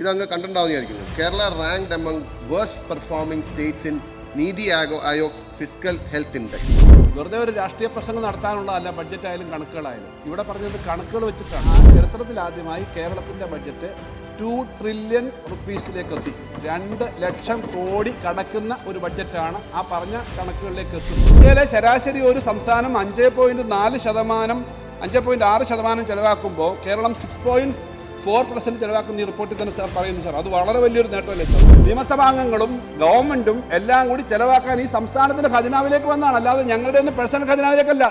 ഇതങ്ങ് കണ്ടിട്ടുണ്ടാവുന്നതായിരിക്കുന്നു Kerala ranked among worst performing states in NITI Aayog Aayog's physical health index വെറുതെ ഒരു രാഷ്ട്രീയ പ്രസംഗം നടത്താനുള്ളതല്ല ബഡ്ജറ്റ് ആയാലും കണക്കുകളായാലും. ഇവിടെ പറഞ്ഞത് കണക്കുകൾ വെച്ചിട്ടാണ്. ചരിത്രത്തിൽ ആദ്യമായി കേരളത്തിന്റെ ബഡ്ജറ്റ് ടു ട്രില്യൺ റുപ്പീസിലേക്ക് എത്തി. രണ്ട് ലക്ഷം കോടി കടക്കുന്ന ഒരു ബഡ്ജറ്റാണ് ആ പറഞ്ഞ കണക്കുകളിലേക്ക് എത്തുന്നത്. ഇന്ത്യയിലെ ശരാശരി ഒരു സംസ്ഥാനം അഞ്ച് പോയിന്റ് നാല് ശതമാനം അഞ്ച് പോയിന്റ് ആറ് ശതമാനം ചിലവാക്കുമ്പോൾ Keralam six point four percent ചിലവാക്കുന്ന ഈ റിപ്പോർട്ടിൽ തന്നെ സാർ പറയുന്നു സാർ. അത് വളരെ വലിയൊരു നേട്ടമല്ലേ സാർ? നിയമസഭാംഗങ്ങളും ഗവൺമെന്റും എല്ലാം കൂടി ചിലവാക്കാൻ ഈ സംസ്ഥാനത്തിന്റെ ഖജനാവിലേക്ക് വന്നാണ്. അല്ലാതെ ഞങ്ങളുടെ ഒന്നും personal ഖജനാവിലേക്കല്ല.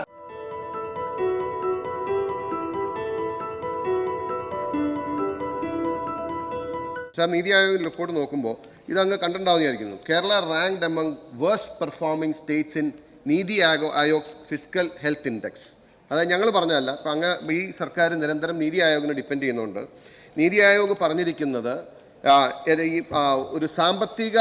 Sir NITI Aayog report നോക്കുമ്പോൾ ഇതങ്ങ് കണ്ടിട്ടുണ്ടാവുന്നതായിരിക്കുന്നു Kerala ranked among worst performing states in NITI Aayog Aayog's physical health index അതായത് ഞങ്ങൾ പറഞ്ഞതല്ല അപ്പം അങ്ങ് ഈ സർക്കാർ നിരന്തരം നീതി ആയോഗിനെ ഡിപ്പെൻഡ് ചെയ്യുന്നുണ്ട്. നീതി ആയോഗ് പറഞ്ഞിരിക്കുന്നത് ഈ ഒരു സാമ്പത്തിക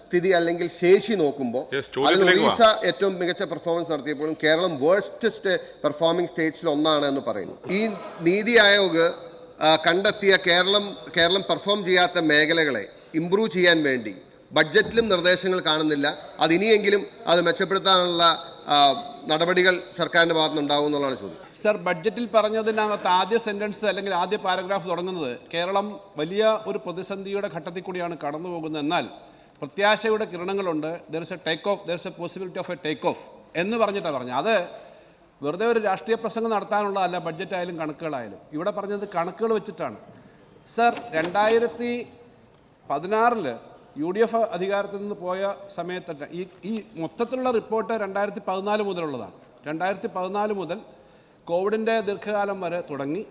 സ്ഥിതി അല്ലെങ്കിൽ ശേഷി നോക്കുമ്പോൾ അതിൽ ഒറീസ ഏറ്റവും മികച്ച പെർഫോമൻസ് നടത്തിയപ്പോഴും കേരളം വേഴ്സ്റ്റസ്റ്റ് പെർഫോമിംഗ് സ്റ്റേറ്റ്സിൽ ഒന്നാണ് എന്ന് പറയുന്നു. ഈ നീതി ആയോഗ് കണ്ടെത്തിയ കേരളം കേരളം പെർഫോം ചെയ്യാത്ത മേഖലകളെ ഇംപ്രൂവ് ചെയ്യാൻ വേണ്ടി ബഡ്ജറ്റിലും നിർദ്ദേശങ്ങൾ കാണുന്നില്ല. അത് ഇനിയെങ്കിലും അത് മെച്ചപ്പെടുത്താനുള്ള നടപടികൾ സർക്കാരിന്റെ ഉണ്ടാവും എന്നുള്ളതാണ് ചോദ്യം. സർ ബഡ്ജറ്റിൽ പറഞ്ഞതിനകത്ത് ആദ്യ സെന്റൻസ് അല്ലെങ്കിൽ ആദ്യ പാരഗ്രാഫ് തുടങ്ങുന്നത് കേരളം വലിയ ഒരു പ്രതിസന്ധിയുടെ ഘട്ടത്തിൽ കൂടിയാണ് കടന്നു പോകുന്നത്. എന്നാൽ പ്രത്യാശയുടെ കിരണങ്ങളുണ്ട്. There is a take off there is a possibility of a take off എന്ന് പറഞ്ഞിട്ടാണ് പറഞ്ഞത്. അത് വെറുതെ ഒരു രാഷ്ട്രീയ പ്രസംഗം നടത്താനുള്ളതല്ല ബഡ്ജറ്റായാലും കണക്കുകളായാലും. ഇവിടെ പറഞ്ഞത് കണക്കുകൾ വെച്ചിട്ടാണ്. സർ രണ്ടായിരത്തി പതിനാറിൽ യു ഡി എഫ് അധികാരത്തിൽ നിന്ന് പോയ സമയത്ത് ഈ ഈ മൊത്തത്തിലുള്ള റിപ്പോർട്ട് രണ്ടായിരത്തി പതിനാല് മുതലുള്ളതാണ്. രണ്ടായിരത്തി പതിനാല് മുതൽ കോവിഡിന്റെ ദീർഘകാലം വരെ തുടങ്ങി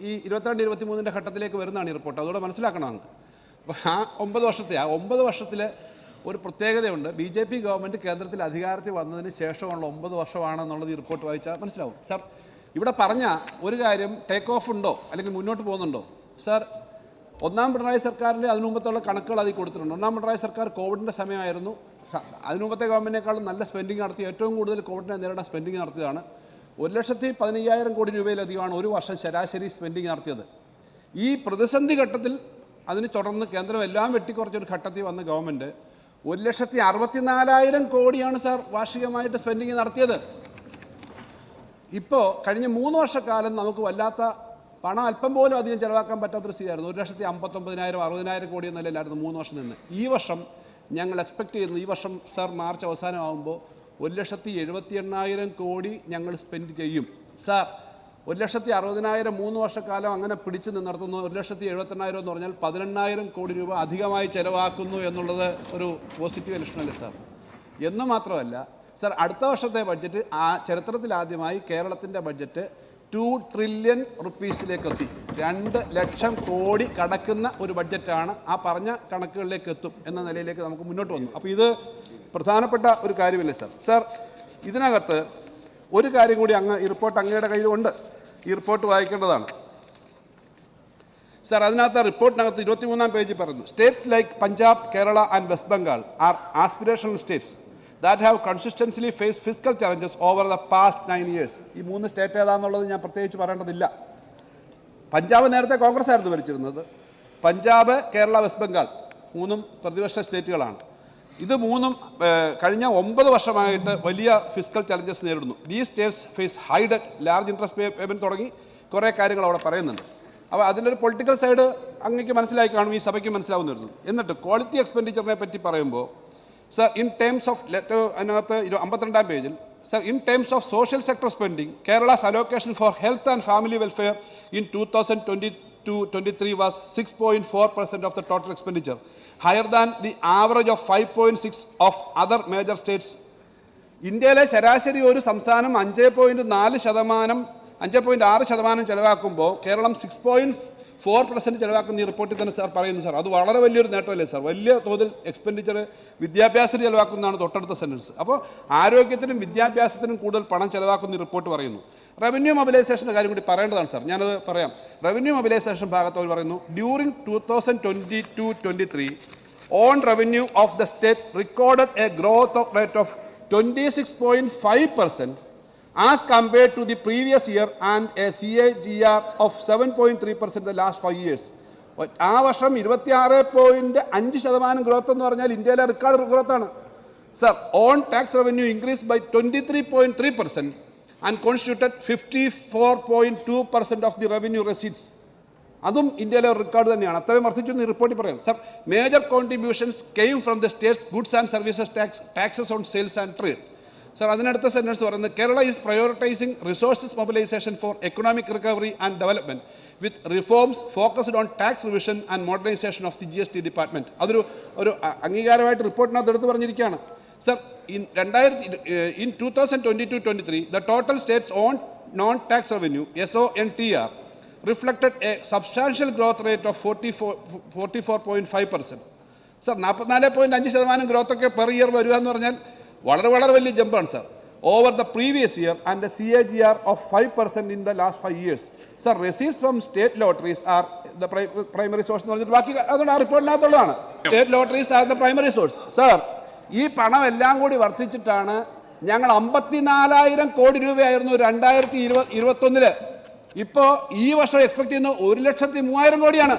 ഈ ഇരുപത്തിരണ്ട് ഇരുപത്തി മൂന്നിന്റെ ഘട്ടത്തിലേക്ക് വരുന്നതാണ് ഈ റിപ്പോർട്ട്. അതുകൂടെ മനസ്സിലാക്കണം അങ്ങ്. അപ്പോൾ ആ ഒമ്പത് വർഷത്തെ ആ ഒമ്പത് വർഷത്തിൽ ഒരു പ്രത്യേകതയുണ്ട്. ബി ജെ പി ഗവൺമെന്റ് കേന്ദ്രത്തിൽ അധികാരത്തിൽ വന്നതിന് ശേഷമുള്ള ഒമ്പത് വർഷമാണെന്നുള്ളത് ഈ റിപ്പോർട്ട് വായിച്ചാൽ മനസ്സിലാവും. സാർ ഇവിടെ പറഞ്ഞ ഒരു കാര്യം ടേക്ക് ഓഫ് ഉണ്ടോ? അല്ലെങ്കിൽ മുന്നോട്ട് പോകുന്നുണ്ടോ? സാർ ഒന്നാം പിണറായി സർക്കാരിന്റെ അതിനു മുമ്പത്തുള്ള കണക്കുകൾ അതിൽ കൊടുത്തിട്ടുണ്ട്. ഒന്നാം പിണറായി സർക്കാർ കോവിഡിന്റെ സമയമായിരുന്നു. അതിനു മുമ്പത്തെ ഗവൺമെന്റിനേക്കാളും നല്ല സ്പെൻഡിങ് നടത്തി ഏറ്റവും കൂടുതൽ കോവിഡിനെ നേരിടാൻ സ്പെൻഡിങ് നടത്തിയതാണ്. ഒരു ലക്ഷത്തി പതിനയ്യായിരം കോടി രൂപയിലധികമാണ് ഒരു വർഷം ശരാശരി സ്പെൻഡിങ് നടത്തിയത്. ഈ പ്രതിസന്ധി ഘട്ടത്തിൽ അതിന് തുടർന്ന് കേന്ദ്രം എല്ലാം വെട്ടിക്കുറച്ചൊരു ഘട്ടത്തിൽ വന്ന ഗവൺമെന്റ് ഒരു ലക്ഷത്തി അറുപത്തിനാലായിരം കോടിയാണ് സാർ വാർഷികമായിട്ട് സ്പെൻഡിങ് നടത്തിയത്. ഇപ്പോൾ കഴിഞ്ഞ മൂന്ന് വർഷക്കാലം നമുക്ക് വല്ലാത്ത പണം അല്പം പോലും അധികം ചെലവാക്കാൻ പറ്റാത്തൊരു സ്ഥിതിയായിരുന്നു. ഒരു ലക്ഷത്തി അമ്പത്തൊമ്പതിനായിരം അറുപതിനായിരം കോടി എന്ന നിലയിലായിരുന്നു മൂന്ന് വർഷം നിന്ന്. ഈ വർഷം ഞങ്ങൾ എക്സ്പെക്ട് ചെയ്യുന്നത് ഈ വർഷം സാർ മാർച്ച് അവസാനമാകുമ്പോൾ ഒരു ലക്ഷത്തി എഴുപത്തി എണ്ണായിരം കോടി ഞങ്ങൾ സ്പെൻഡ് ചെയ്യും. സാർ ഒരു ലക്ഷത്തി അറുപതിനായിരം മൂന്ന് വർഷക്കാലം അങ്ങനെ പിടിച്ചു നിന്നിടത്തുന്നു ഒരു ലക്ഷത്തി എഴുപത്തെണ്ണായിരം എന്ന് പറഞ്ഞാൽ പതിനെണ്ണായിരം കോടി രൂപ അധികമായി ചെലവാക്കുന്നു എന്നുള്ളത് ഒരു പോസിറ്റീവ് ലക്ഷണമല്ലേ സാർ എന്ന് മാത്രമല്ല സാർ അടുത്ത വർഷത്തെ ബഡ്ജറ്റ് ആ ചരിത്രത്തിലാദ്യമായി കേരളത്തിന്റെ ബഡ്ജറ്റ് ടു ട്രില്യൺ റുപ്പീസിലേക്ക് എത്തി രണ്ട് ലക്ഷം കോടി കടക്കുന്ന ഒരു ബഡ്ജറ്റാണ് ആ പറഞ്ഞ കണക്കുകളിലേക്ക് എത്തും എന്ന നിലയിലേക്ക് നമുക്ക് മുന്നോട്ട് വന്നു. അപ്പോൾ ഇത് പ്രധാനപ്പെട്ട ഒരു കാര്യമല്ലേ സാർ? സാർ ഇതിനകത്ത് ഒരു കാര്യം കൂടി അങ്ങ് ഈ റിപ്പോർട്ട് അങ്ങയുടെ കയ്യിലുണ്ട്. ഈ റിപ്പോർട്ട് വായിക്കേണ്ടതാണ്. സാർ അതിനകത്ത് റിപ്പോർട്ടിനകത്ത് ഇരുപത്തിമൂന്നാം പേജിൽ പറയുന്നു. States like Punjab Kerala and West Bengal are aspirational states. That have consistently face physical challenges over the past nine years ഈ മൂന്ന് സ്റ്റേറ്റ് ഏതാണെന്നുള്ളത് ഞാൻ പ്രത്യേകിച്ച് പറയേണ്ടതില്ല. പഞ്ചാബ് നേരത്തെ കോൺഗ്രസ് ആയിരുന്നു ഭരിച്ചിരുന്നത്. പഞ്ചാബ് കേരള വെസ്റ്റ് ബംഗാൾ മൂന്നും പ്രതിപക്ഷ സ്റ്റേറ്റുകളാണ്. ഇത് മൂന്നും കഴിഞ്ഞ ഒമ്പത് വർഷമായിട്ട് വലിയ ഫിസിക്കൽ ചലഞ്ചസ് നേരിടുന്നു. These states face high debt large interest payment തുടങ്ങി കുറേ കാര്യങ്ങൾ അവിടെ പറയുന്നുണ്ട്. അപ്പോൾ അതിന്റെ ഒരു പൊളിറ്റിക്കൽ സൈഡ് അങ്ങേക്ക് മനസ്സിലായി കാണും ഈ സഭയ്ക്ക് മനസ്സിലാവുന്നു വരുന്നു എന്നിട്ട് ക്വാളിറ്റി എക്സ്പെൻഡിച്ചറിനെ പറ്റി പറയുമ്പോൾ sir in terms of letter അതിനകത്ത് ഇരു അമ്പത്തിരണ്ടാം പേജിൽ sir in terms of social sector spending Kerala's allocation for health and family welfare in two thousand twenty two twenty three was six point four percent of the total expenditure higher than the average of five point six of other major states ഇന്ത്യയിലെ ശരാശരി ഒരു സംസ്ഥാനം അഞ്ച് point നാല് ശതമാനം അഞ്ച് point ആറ് ശതമാനം ചെലവാക്കുമ്പോൾ Keralam six point four percent ചിലവാക്കുന്ന ഈ റിപ്പോർട്ടിൽ തന്നെ സാർ പറയുന്നു സാർ. അത് വളരെ വലിയൊരു നേട്ടമല്ലേ സാർ? വലിയ തോതിൽ എക്സ്പെൻഡിച്ചർ വിദ്യാഭ്യാസത്തിന് ചിലവാക്കുന്നതാണ് തൊട്ടടുത്ത സെന്റൻസ് അപ്പോൾ ആരോഗ്യത്തിനും വിദ്യാഭ്യാസത്തിനും കൂടുതൽ പണം ചിലവാക്കുന്ന ഈ റിപ്പോർട്ട് പറയുന്നു. റവന്യൂ മൊബിലൈസേഷന്റെ കാര്യം കൂടി പറയേണ്ടതാണ് സാർ. ഞാനത് പറയാം. റവന്യൂ മൊബിലൈസേഷൻ ഭാഗത്ത് അവർ പറയുന്നു during two thousand twenty two twenty three own revenue of the state recorded a growth of rate of 26.5% as compared to the previous year and a CAGR of 7.3% the last five years. ആ വർഷം ഇരുപത്തിയാറ് point അഞ്ച് ശതമാനം growth എന്ന് പറഞ്ഞാൽ ഇന്ത്യയിലെ record growth ആണ്. Sir own tax revenue increase by twenty three point three percent and constituted fifty four point two percent of the revenue receipts അതും ഇന്ത്യയിലെ റെക്കോർഡ് തന്നെയാണ്. അത്രയും വർദ്ധിച്ചു എന്ന് റിപ്പോർട്ടിൽ പറയാം. Sir major contributions came from the states goods and services tax taxes on sales and trade sir അതിനടുത്ത sentence പറയുന്നത് Kerala is prioritising resources mobilisation for economic recovery and development with reforms focused on tax revision and modernisation of the G S T department അതൊരു ഒരു അംഗീകാരമായിട്ട് റിപ്പോർട്ടിനകത്ത് എടുത്ത് പറഞ്ഞിരിക്കുകയാണ്. Sir in രണ്ടായിരത്തി in two thousand twenty two twenty three the total states own non tax revenue S O N T R reflected a substantial growth rate of forty four forty four point five percent sir നാൽപ്പത്തിനാല് point അഞ്ച് ശതമാനം growth ഒക്കെ per year വരിക എന്ന് പറഞ്ഞാൽ വളരെ വളരെ വലിയ ജമ്പാണ് sir. Over the previous year and C A G R of five percent in the last five years sir റെസീസ് from state lotteries are the primary source എന്ന് പറഞ്ഞിട്ട് ബാക്കി അതുകൊണ്ട് ആ റിപ്പോർട്ടിനകത്തുള്ളതാണ് state lotteries are the primary source sir ഈ പണം എല്ലാം കൂടി വർദ്ധിച്ചിട്ടാണ് ഞങ്ങൾ അമ്പത്തിനാലായിരം കോടി രൂപയായിരുന്നു രണ്ടായിരത്തി ഇരുപത് ഇരുപത്തൊന്നിൽ. ഇപ്പോൾ ഈ വർഷം എക്സ്പെക്ട് ചെയ്യുന്ന ഒരു ലക്ഷത്തി മൂവായിരം കോടിയാണ്.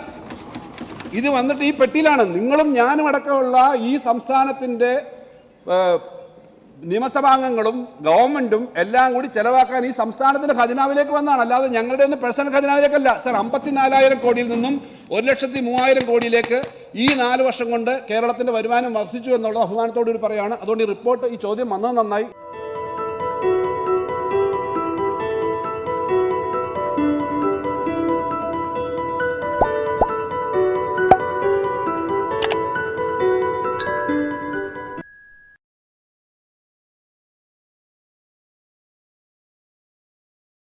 ഇത് വന്നിട്ട് ഈ പെട്ടിയിലാണ്. നിങ്ങളും ഞാനും അടക്കമുള്ള ഈ സംസ്ഥാനത്തിന്റെ നിയമസഭാംഗങ്ങളും ഗവൺമെന്റും എല്ലാം കൂടി ചെലവാക്കാൻ ഈ സംസ്ഥാനത്തിന്റെ ഖജനാവിലേക്ക് വന്നാണ് അല്ലാതെ ഞങ്ങളുടെ ഒന്നും പേഴ്സണൽ ഖജനാവിലേക്കല്ല. സർ അമ്പത്തിനാലായിരം കോടിയിൽ നിന്നും ഒരു ലക്ഷത്തി മൂവായിരം കോടിയിലേക്ക് ഈ നാല് വർഷം കൊണ്ട് കേരളത്തിന്റെ വരുമാനം വർദ്ധിച്ചു എന്നുള്ള അഭിമാനത്തോടു കൂടി പറയുകയാണ് അതുകൊണ്ട് ഈ റിപ്പോർട്ട് ഈ ചോദ്യം വന്നത് നന്നായി.